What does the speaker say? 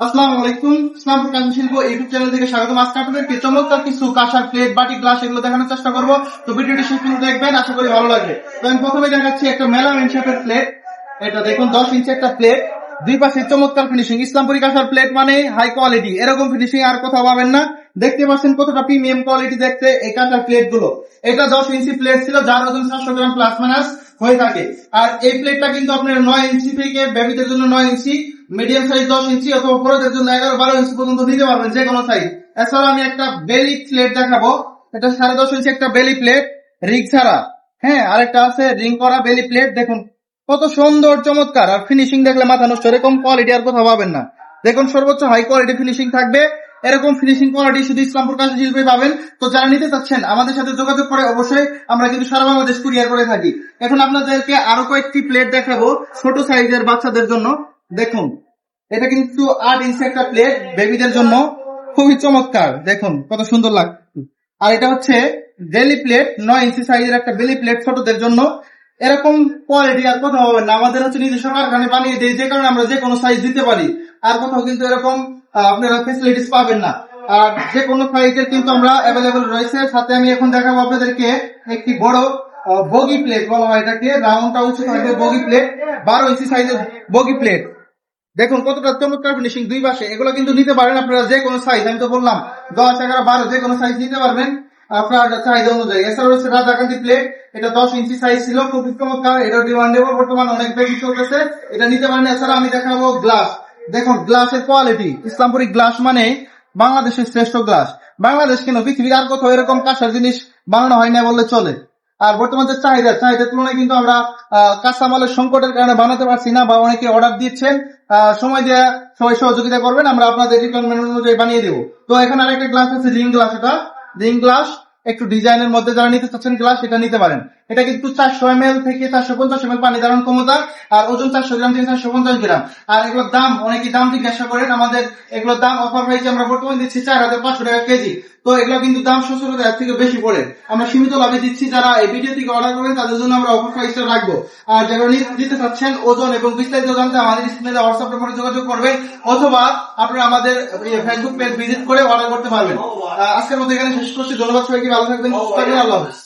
দশ ইঞ্চি একটা প্লেট দুই চমৎকার ফিনিশিং ইসলামপুরি কাঁসার প্লেট মানে হাই কোয়ালিটি এরকম ফিনিশিং আর কোথাও পাবেন না। দেখতে পাচ্ছেন কতটা প্রিমিয়াম কোয়ালিটি দেখতে এই কাঁসার প্লেটগুলো। এটা দশ ইঞ্চি প্লেট ছিল, যার ওজন সাতশো গ্রাম প্লাস মাইনাস হয়ে থাকে। আর এই প্লেটটা কিন্তু আপনার নয় ইঞ্চি থেকে বেবিদের জন্য নয় ইঞ্চি মিডিয়াম সাইজ দশ ইঞ্চি অথবা বড়দের জন্য এগারো বারো ইঞ্চি পর্যন্ত নিতে পারবেন যে কোনো সাইজ এছাড়া আমি একটা বেলি প্লেট দেখাবো। এটা সাড়ে দশ ইঞ্চি একটা বেলি প্লেট রিং ছাড়া। হ্যাঁ আরেকটা আছে রিং করা বেলি প্লেট দেখুন, কত সুন্দর, চমৎকার। আর ফিনিশিং দেখলে মাথা নষ্ট, এরকম কোয়ালিটি আর কোথাও পাবেন না। দেখুন, সর্বোচ্চ হাই কোয়ালিটি ফিনিশিং থাকবে। এরকম ফিনিশিং কোয়ালিটি শুধু ইসলামপুর কাছে শিল্পে পাবেন। তো যারা নিতে চাচ্ছেন, আমাদের সাথে যোগাযোগ করে অবশ্যই আমরা কিন্তু সারা বাংলাদেশ কুরিয়ার করে থাকি। এখন আপনাদেরকে আরও কয়েকটি প্লেট দেখাবো ছোট সাইজের বাচ্চাদের জন্য। দেখুন, এটা কিন্তু আট ইঞ্চি একটা প্লেট বেবিদের জন্য। খুবই চমৎকার। দেখুন, কত সুন্দর লাগছে আর এটা হচ্ছে বেলি প্লেট নয় ইঞ্চি সাইজের একটা বেলি প্লেট ছোটদের জন্য। এরকম কোয়ালিটি আর কোথাও পাবেন না। আমাদের হচ্ছে নিজস্ব কারখানে বানিয়ে দিই যে কারণে আমরা যে কোনো সাইজ দিতে পারি। আর কোথাও কিন্তু এরকম আপনারা ফেসিলিটিস পাবেন না। আর যে কোনো সাইজের কিন্তু আমরা অ্যাভেলেবেল রয়েছে। সাথে আমি এখন দেখাবো আপনাদেরকে একটি বড় বগি প্লেট বলা হয় এটাকে রাউন্ডটা উঁচু থাকবে বগি প্লেট বারো ইঞ্চি সাইজের বগি প্লেট দেখুন কতটা চমৎকার ফিনিশিং দুই পাশে। এগুলো কিন্তু নিতে পারেন আপনারা যে কোনো সাইজ আমি তো বললাম, দশ, এগারো, বারো যে কোনো সাইজ নিতে পারবেন। আপনার চাহিদা অনুযায়ী। এছাড়া রয়েছে রাজাকান্দি প্লেট এটা দশ ইঞ্চি সাইজ ছিল, খুবই চমৎকার। এটা ডিমান্ডেবল বর্তমান অনেক বেশি চলতেছে। এটা নিতে পারেন। এছাড়া আমি দেখাবো গ্লাস দেখুন, গ্লাসের কোয়ালিটি ইসলামপুরি গ্লাস মানে বাংলাদেশের শ্রেষ্ঠ গ্লাস। বাংলাদেশ কেন পৃথিবীর আর কোথাও এরকম কাঁসার জিনিস বানানো হয় না বললে চলে। আর বর্তমান যে চাহিদা, চাহিদার তুলনায় কিন্তু আমরা কাঁচামালের সংকটের কারণে বানাতে পারছি না বা অনেকে অর্ডার দিচ্ছেন সময় দিয়ে সবাই সহযোগিতা করবেন, আমরা আপনাদের রিকোয়ারমেন্ট অনুযায়ী বানিয়ে দেবো। তো এখানে আরেকটা গ্লাস আছে রিং গ্লাস এটা। রিং গ্লাস একটু ডিজাইনের মধ্যে যারা নিতে চাচ্ছেন গ্লাস এটা নিতে পারেন। এটা কিন্তু চারশো এম থেকে চারশো পঞ্চাশ এম পানি ধারণ ক্ষমতা আর ওজন চারশো গ্রাম থেকে চারশো পঞ্চাশ গ্রাম। আর এগুলোর দাম অনেকে দাম জিজ্ঞাসা করেন আমাদের এগুলোর দাম অফার প্রাইসে আমরা বর্তমানে দিচ্ছি চার হাজার পাঁচশো টাকা কেজি। তো এগুলো কিন্তু দাম সচরাচর এর থেকে বেশি পড়ে। আমরা সীমিত লাভে দিচ্ছি, যারা এই ভিডিও থেকে অর্ডার করবেন, তাদের জন্য আমরা অফার প্রাইসটা রাখব। আর যারা নিতে চাচ্ছেন ওজন এবং বিস্তারিত জানতে আমাদের স্ক্রিনে হোয়াটসঅ্যাপ নম্বরে যোগাযোগ করবেন, অথবা আপনারা আমাদের ফেসবুক পেজ ভিজিট করে অর্ডার করতে পারবেন। আজকের মতো এখানে শেষ করছি। ধন্যবাদ সবাইকে, ভালো থাকবেন থাকবেন, আল্লাহ হাফেজ।